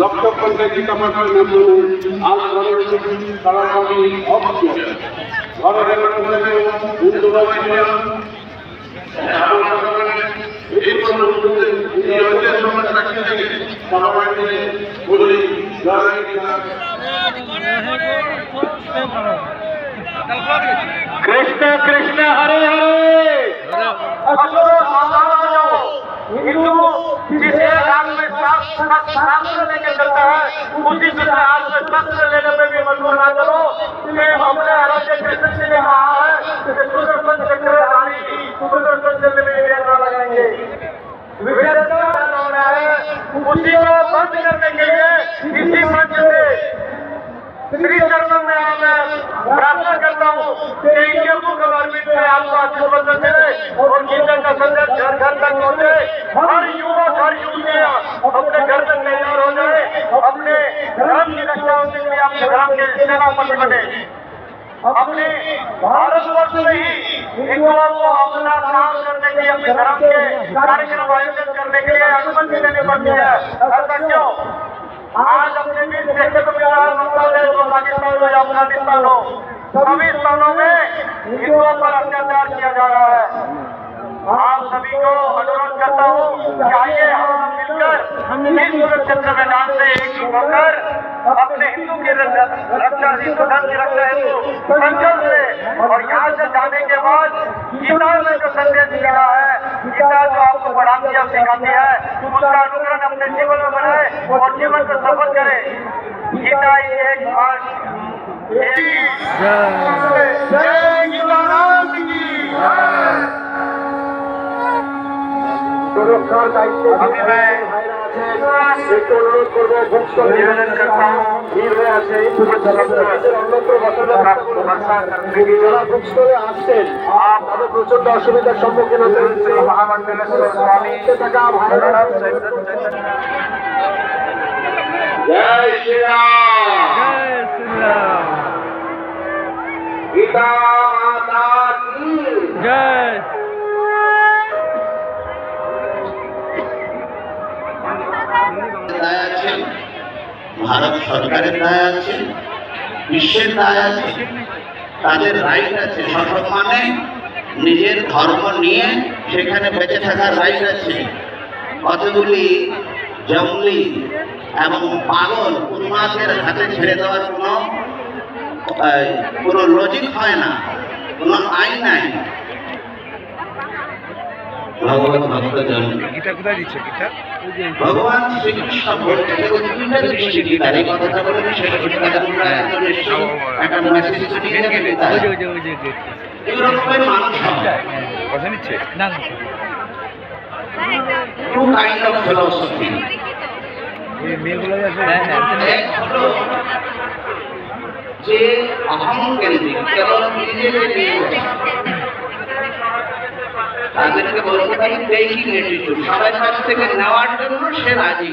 লক্ষ পঞ্চাশ টাকার মাধ্যমে আজ ঘরের তাড়াতাড়ি অবশ্যই ঘরের এই সমস্যা থেকে বলি కృష్ణ కృష్ణ హరే హరే ہندو جسے آگ میں شاستر لے کے چلتا ہے اسی طرح آگ میں شاستر لینے میں بھی مجبور آ چاہتا ہوں۔ کہ ان کے مکمل میں آپ کا اچھا بندہ ملے اور گیتا کا سندر گھر گھر تک پہنچے۔ ہر یوک ہر یوگیا اپنے گھر تک تیار ہو جائے اپنے دھرم کی رکشا ہوتے ہوئے اپنے دھرم کے سیواپت بنے۔ اپنے بھارت ورش میں ہی انگلاب کو اپنا سام کرنے کے لیے، اپنے دھرم کے کارکرم آیوجن کرنے کے لیے انمتی دینے پڑتی ہے۔ ایسا کیوں آج اپنے بیچ دیکھے تو میرا مطلب ہے۔ تو پاکستان ہو یا افغانستان ہو۔ سبھی سالوں میں ہندوؤں پر اتیاچار کیا جا رہا ہے۔ آپ سبھی کو انوروھ کرتا ہوں چاہیے ہم مل کر اس سورج چندر میدان سے ایک ہو کر اپنے ہندو کی رکشا ہندو دھرم کی ہے تو سنکلپ سے اور یہاں سے جانے کے بعد گیتا میں جو سندیش جی ملا ہے، گیتا جو آپ کو بڑھاتی ہے سکھاتی ہے، اس کا انوکرن اپنے جیون میں بنائے اور جیون کو سفر کرے۔ گیتا یہ ایک ایک সুরক্ষার দায়িত্ব একটু অনুরোধ করব ভুক্ত নিবেদন করতে নির্ভয় আছে অন্যত্র যারা ভুক্ত আসছেন তাদের প্রচণ্ড অসুবিধার সম্মুখীন হতে হচ্ছে মহামন্ডলেশ্বর স্বামী থাকা ভাই জয় শ্রীরাম। ভারত সরকারের দায় আছে, বিশ্বের দায় আছে, তাদের রাইট আছে সসম্মানে নিজের ধর্ম নিয়ে সেখানে বেঁচে থাকার রাইট আছে। কতগুলি জঙ্গলি এবং পাগল উন্মাদের হাতে ছেড়ে দেওয়ার কোনো কোনো লজিক হয় না কোনো আইন নাই। ভগবান শ্রীকৃষ্ণ বলতে দুইটা দৃষ্টি গীতার এই কথাটা বলে আমি শেষ তোমরা একটা মেসেজ তো নিয়ে নেবে গীতায় এরকমের মানুষ কথা নিচ্ছে? Two kind of philosophy. মেয়েগুলো এক হলো যে অহংকেন্দ্রিক কেবল নিজেদের তাদেরকে বলতে পারি সবাই কাছ থেকে নেওয়ার জন্য সে রাজি।